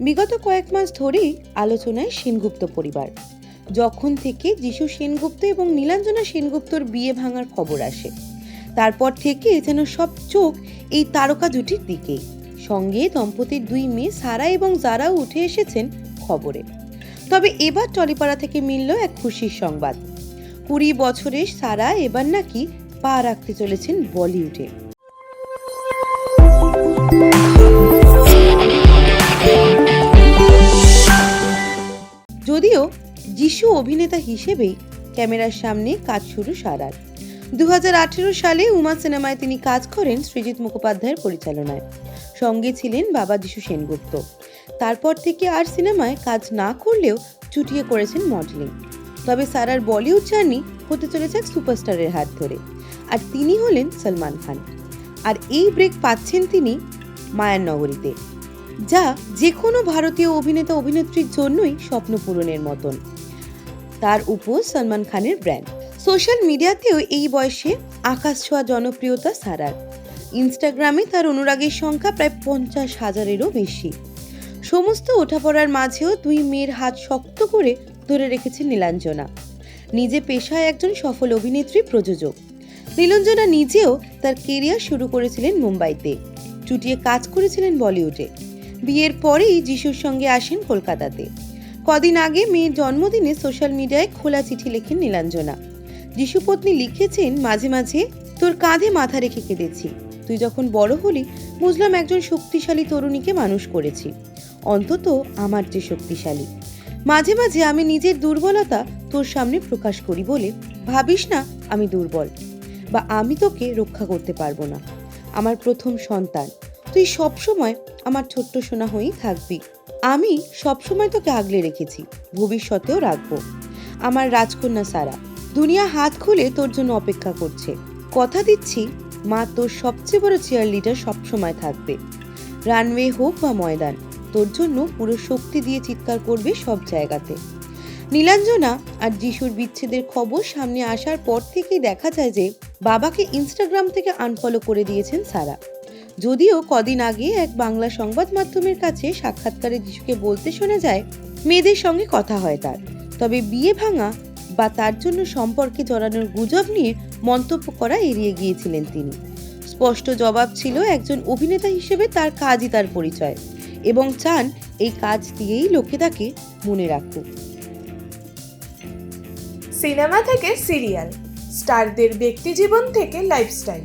বিগত কয়েক মাস ধরেই আলোচনায় সেনগুপ্ত পরিবার। যখন থেকে যিশু সেনগুপ্ত এবং নীলাঞ্জনা সেনগুপ্তর বিয়ে ভাঙার খবর আসে, তারপর থেকে যেন সব চোখ এই তারকা জুটির দিকেই সঙ্গে দম্পতির দুই মেয়ে সারা এবং জারাও উঠে এসেছেন খবরে। তবে এবার টলিপাড়া থেকে মিলল এক খুশির সংবাদ। কুড়ি বছরের সারা এবার নাকি পা রাখতে চলেছেন বলিউডে। যদিও যিশু অভিনেতা হিসেবেই ক্যামেরার সামনে কাজ শুরু সারার। দুহাজার আঠেরো সালে উমা সিনেমায় তিনি কাজ করেন সৃজিত মুখোপাধ্যায়ের পরিচালনায়। সঙ্গে ছিলেন বাবা যিশু সেনগুপ্ত। তারপর থেকে আর সিনেমায় কাজ না করলেও চুটিয়ে করেছেন মডেলিং। তবে সারার বলিউড জার্নি হতে চলেছে এক সুপারস্টারের হাত ধরে। আর তিনি হলেন সলমান খান। আর এই ব্রেক পাচ্ছেন তিনি মায়ার নগরীতে যা যে কোনো ভারতীয় অভিনেতা অভিনেত্রীর জন্যই স্বপ্ন পূরণের মতন। তার উপর সলমান খানের ব্র্যান্ড সোশ্যাল মিডিয়াতেও এই বয়সে আকাশ ছোঁয়া জনপ্রিয়তা সারার। ইনস্টাগ্রামে তার অনুরাগের সংখ্যা প্রায় পঞ্চাশ হাজারেরও বেশি। সমস্ত ওঠাপড়ার মাঝেও দুই মেয়ের হাত শক্ত করে ধরে রেখেছে নীলাঞ্জনা। নিজে পেশায় একজন সফল অভিনেত্রী প্রযোজক। নীলাঞ্জনা নিজেও তার কেরিয়ার শুরু করেছিলেন মুম্বাইতে। চুটিয়ে কাজ করেছিলেন বলিউডে। বিয়ের পরেই যিশুর সঙ্গে আসেন কলকাতাতে। কদিন আগে মেয়ের জন্মদিনে সোশ্যাল মিডিয়ায় খোলা চিঠি লেখেন নীলাঞ্জনা। যিশু পত্নী লিখেছেন, মাঝে মাঝে তোর কাঁধে মাথা রেখে কেঁদেছি। তুই যখন বড় হলি, বুঝলাম একজন শক্তিশালী তরুণীকে মানুষ করেছি। অন্তত আমার যে শক্তিশালী। মাঝে মাঝে আমি নিজের দুর্বলতা তোর সামনে প্রকাশ করি বলে ভাবিস না আমি দুর্বল। বা আমি তোকে রক্ষা করতে পারব না। আমার প্রথম সন্তান। তুই সবসময় আমার ছোট্ট সোনা হয়েই থাকবি। আমি সবসময় তোকে আগলে রেখেছি, ভবিষ্যতেও রাখব। আমার রাজকন্যা সারা, দুনিয়া হাত খুলে তোর জন্য অপেক্ষা করছে। কথা দিচ্ছি, মা তোর সবচেয়ে বড় চেয়ার লিডার সবসময় থাকবে। রানওয়ে হোক বা ময়দান, তোর জন্য পুরো শক্তি দিয়ে চিৎকার করবে সব জায়গাতে। নীলাঞ্জনা আর যিশুর বিচ্ছেদের খবর সামনে আসার পর থেকেই দেখা যায় যে বাবাকে ইনস্টাগ্রাম থেকে আনফলো করে দিয়েছেন সারা। যদিও কদিন আগে এক বাংলা সংবাদ মাধ্যমের কাছে সাক্ষাৎকারে যিশুকে বলতে শোনা যায়, মেয়েদের সঙ্গে কথা হয় তার। তবে বিয়ে ভাঙা বা তার জন্য সম্পর্কে জড়ানোর গুজব নিয়ে মন্তব্য করা এড়িয়ে গিয়েছিলেন তিনি। স্পষ্ট জবাব ছিল একজন অভিনেতা হিসেবে তার কাজই তার পরিচয় এবং চান এই কাজ দিয়েই লোকে তাকে মনে রাখুক। সিনেমা থেকে সিরিয়াল, স্টারদের ব্যক্তিজীবন থেকে লাইফস্টাইল।